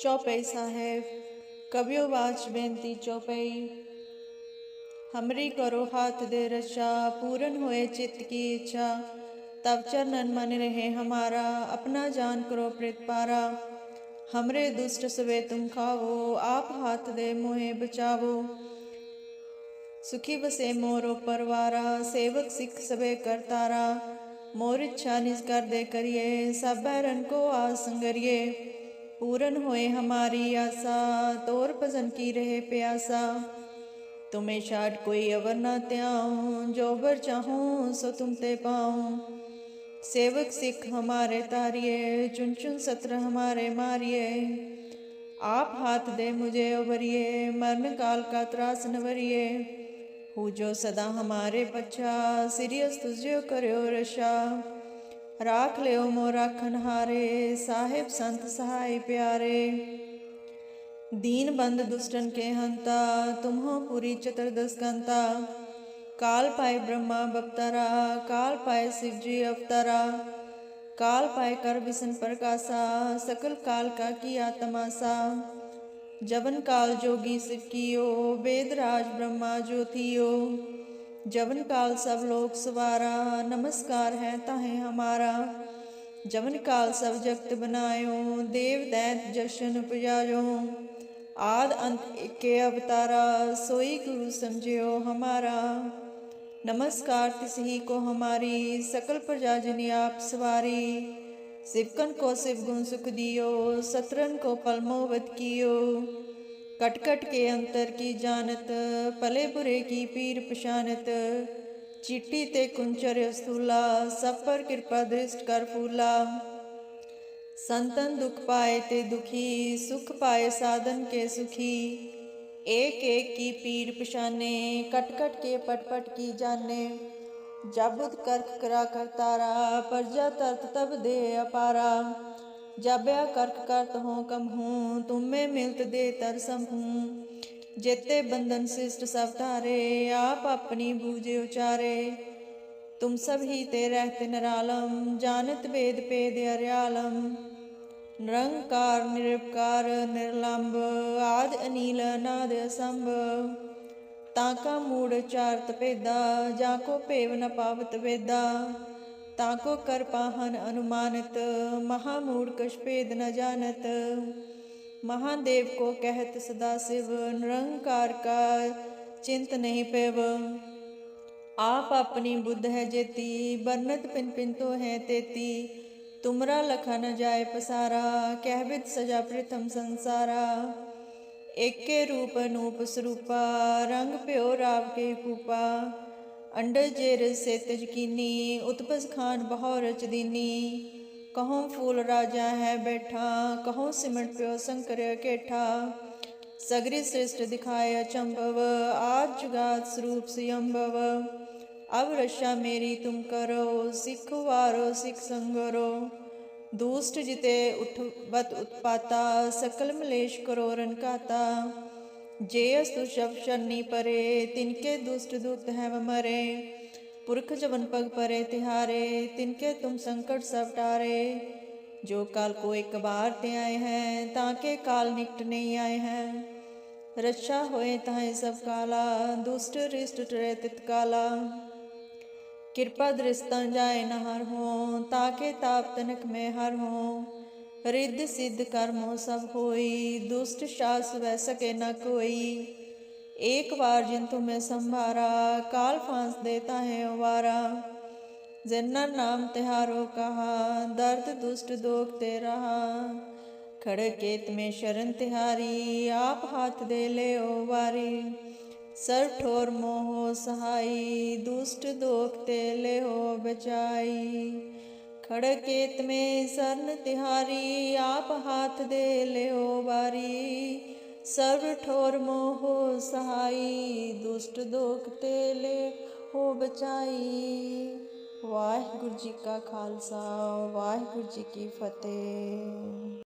चौपाई साहेब, कवियो वाच बेनती चौपाई। हमरी करो हाथ दे रचा, पूरन होए चित की इच्छा। तब चरणन मन रहे हमारा, अपना जान करो प्रित पारा। हमरे दुष्ट सवे तुम खावो, आप हाथ दे मोहे बचावो। सुखी बसे मोरो परवारा, सेवक सिख सबे कर तारा। मोर इच्छा निज कर दे करिए, सब बैरन को आसंगरिए पूरन होए हमारी आशा तोर भजन की रहे प्यासा। तुम्हें शाट कोई अवर न त्याऊं, जो बर चाहूँ सो तुम ते पाऊँ। सेवक सिख हमारे तारिये चुन चुन सत्र हमारे मारिये आप हाथ दे मुझे उबरिए मरण काल का त्रास नवरिए हूँ जो सदा हमारे पच्छा, सिरियस तुझो करो रशा। राख लियो मो राखन हारे, साहिब संत सहाय प्यारे। दीन बंद दुष्टन के हंता, तुम्हो पूरी चतुर्दश काल पाए ब्रह्मा बप्तरा, काल पाए शिव जी अवतरा। काल पाए कर विष्ण प्रकाशा सकल काल का किया तमाशा जबन काल जोगी शिव कियो वेद राज ब्रह्मा ज्योतियो। जवन काल सब लोग सवारा, नमस्कार है ताहे हमारा। जवन काल सब जगत बनायो, देव दैत जशन पुजायो। आद अंत के अवतारा, सोई गुरु समझियो हमारा। नमस्कार तिस ही को हमारी, सकल प्रजाजनी आप सवारी। शिवकन को शिव गुण सुख दियो, सतरन को पलमोवत कियो। कट कट के अंतर की जानत, पले बुरे की पीर पशानत चिट्टी ते कुंचर स्थूला सब पर कृपा दृष्ट कर फूला। संतन दुख पाए ते दुखी, सुख पाए साधन के सुखी। एक एक की पीर पशाने कट कट के पट पट की जाने। जब कर्क करा कर तारा प्रजा तरत तब दे अपारा। जाब्या कर्क करत हो कम हूँ तुम में मिलत दे तरसम हूँ जेते बंधन शिष्ट सब तारे आप अपनी बूझे उचारे तुम सब ही ते रहते नरालम जानत वेद पेद अर्यालम निरंकार निरपकार निर्लंब आद अनिल नाद असंभ ताका मूड चारत पेदा जाको पेव न पावत वेदा ताको कर पाहन अनुमानत, महामूढ़ कशपेद न जानत। महादेव को कहत, सदा शिव निरंकार का चिंत नहीं पेव। आप अपनी बुद्ध है जेती, बरनत पिन पिन तो है तेती। तुमरा लखा न जाए पसारा कहबित सजा प्रथम संसारा। एक के रूप अनूप स्वरूपा रंग प्यो राव के कूपा। अंडर जेर से तजकीनी उत्पस खान बहो रच दीनी कहो फूल राजा है बैठा, कहो सिमट प्यो शंकर केठा। सगरी श्रेष्ठ दिखाए चंभव आज जुगात स्वरूप सियंभव अब रशा मेरी तुम करो, सिख वारो, सिख संगरो। दूष्ट जिते उठ बत उत्पाता, सकल मलेश करो रनकाता जे अस्तु शब शनि परे, तिनके दुष्ट दूत है मरे। पुरख जवन पग परे तिहारे, तिनके तुम संकट सब टारे। जो काल को एक बार ते आए हैं, ताके काल निकट नहीं आए हैं। रक्षा होए ताहे सब काला, दुष्ट रिष्ट टरे तित काला। कृपा दृष्टा जाए न हर हो, ताके ताप तनक में हर हो। रिद्ध सिद्ध कर्मों सब होई दुष्ट शास वह सके न कोई एक बार जिन तुम्हें संभारा काल फांस देता है वारा जिन्ना नाम तिहारो कहा दर्द दुष्ट दोखते रहा केत में शरण तिहारी आप हाथ दे ले ओ वारी सर ठोर मोह सहाई दुष्ट दोखते ले हो बचाई खड़केत में सन तिहारी आप हाथ दे ले बारी सर्व ठोर मोह सहाई दुष्ट दोखते ले हो बचाई वाहिगुरु जी का खालसा वाहिगुरु जी की फतेह